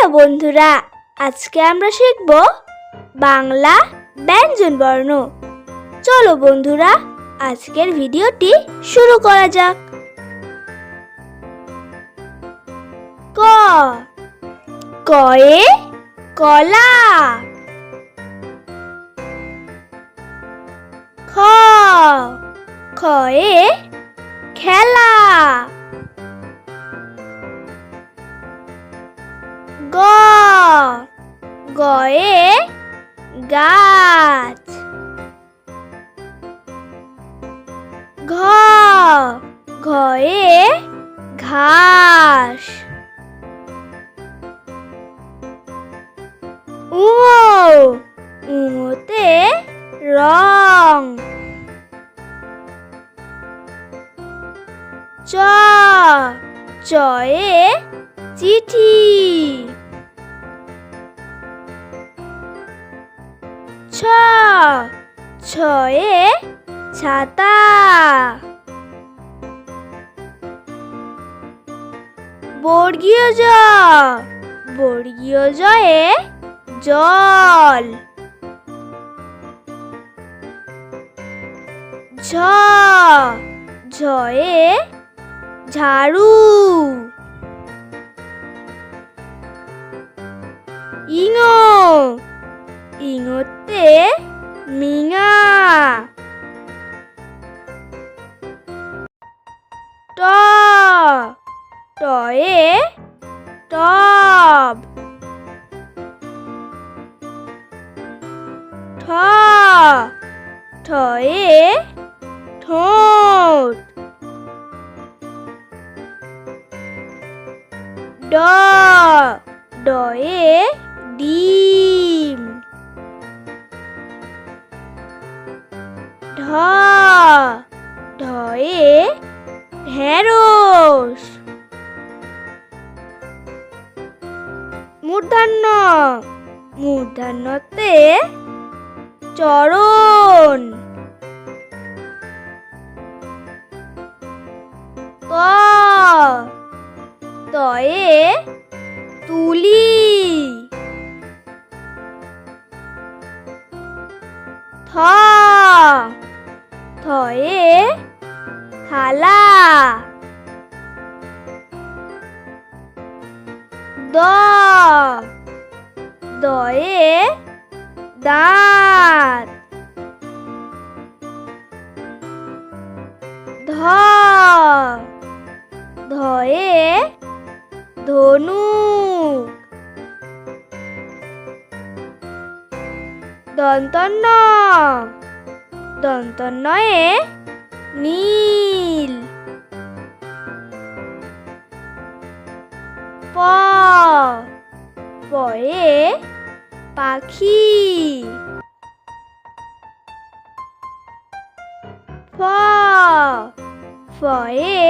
Hello বন্ধুরা, আজকে আমরা শিখব বাংলা ব্যঞ্জন বর্ণ। চলো বন্ধুরা, আজকের ভিডিওটি শুরু করা যাক। ক। কয়ে কলা। খ। খয়ে খেলা। গয়ে গাছ। ঘ ঘয়ে ঘাস। উ উতে রং। চ চয়ে চিঠি। ছ ছয়ে ছাতা। বর্গীয় জ বর্গীয় জয়ে জল। ঝ ঝয়ে ঝাড়ু। ইঙো ইঙোতে মিঙা। ট টয়ে টব। ঠ ঠয়ে ঠোঁট। ড ডয়ে ডিম মূর্ধন্য। মূর্ধন্যতে চরণ। ত। তয়ে তুলি। থ। থয়ে থালা। দ। দয়ে দাঁত। ধ। ধয়ে ধনুক। দন্তন্য দন্তন্নয়ে নীল। পয়ে পাখি। ফয়ে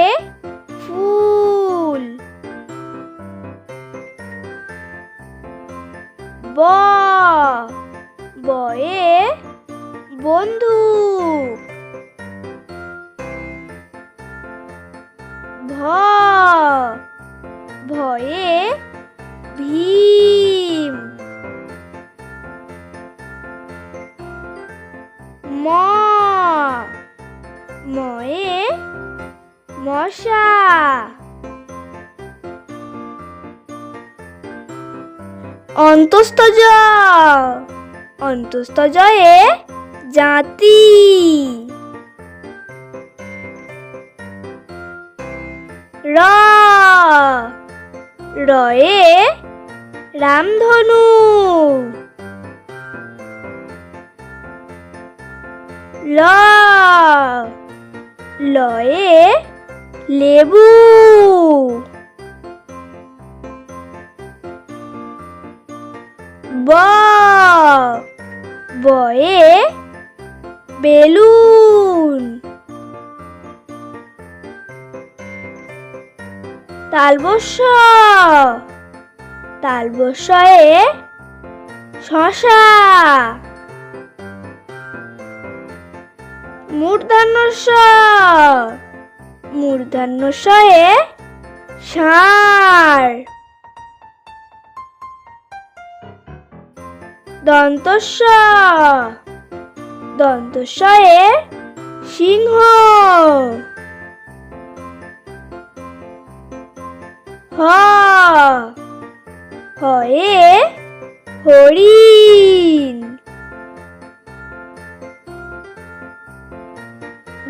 ফুল। ব বয়ে বন্ধু। ভ ভয়ে ভীম মশা। অন্তস্থ জ অন্তস্থ জয়ে জাতি। র। রয়ে রামধনু। ল। লয়ে লেবু। ব। বয়ে বেলুন। তালবস্য তালবস্যয়ে শশা। মূর্ধন্য মূর্ধন্য শয়ে সার। দন্ত দন্ত সিংহ। হ। হয়ে হরিণ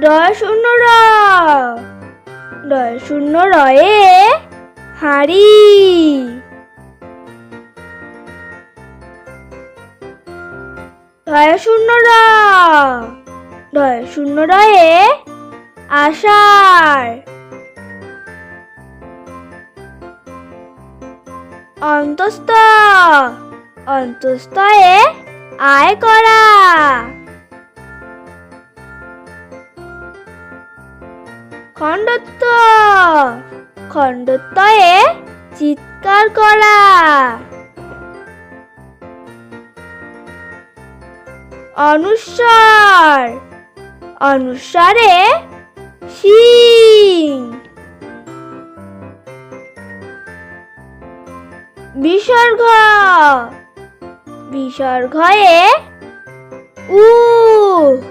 রয় শূন্য র রয় শূন্য রয়ে হাঁড়ি রয় শূন্য র রয় শূন্য রয়ে আষাঢ়। অন্তস্থ, অন্তস্থয়ে আয় করা খণ্ডত্ব। খণ্ডত্বয়ে চিৎকার করা। অনুস্বর। অনুসারে শিং। বিসর্গ। বিসর্গয়ে উ।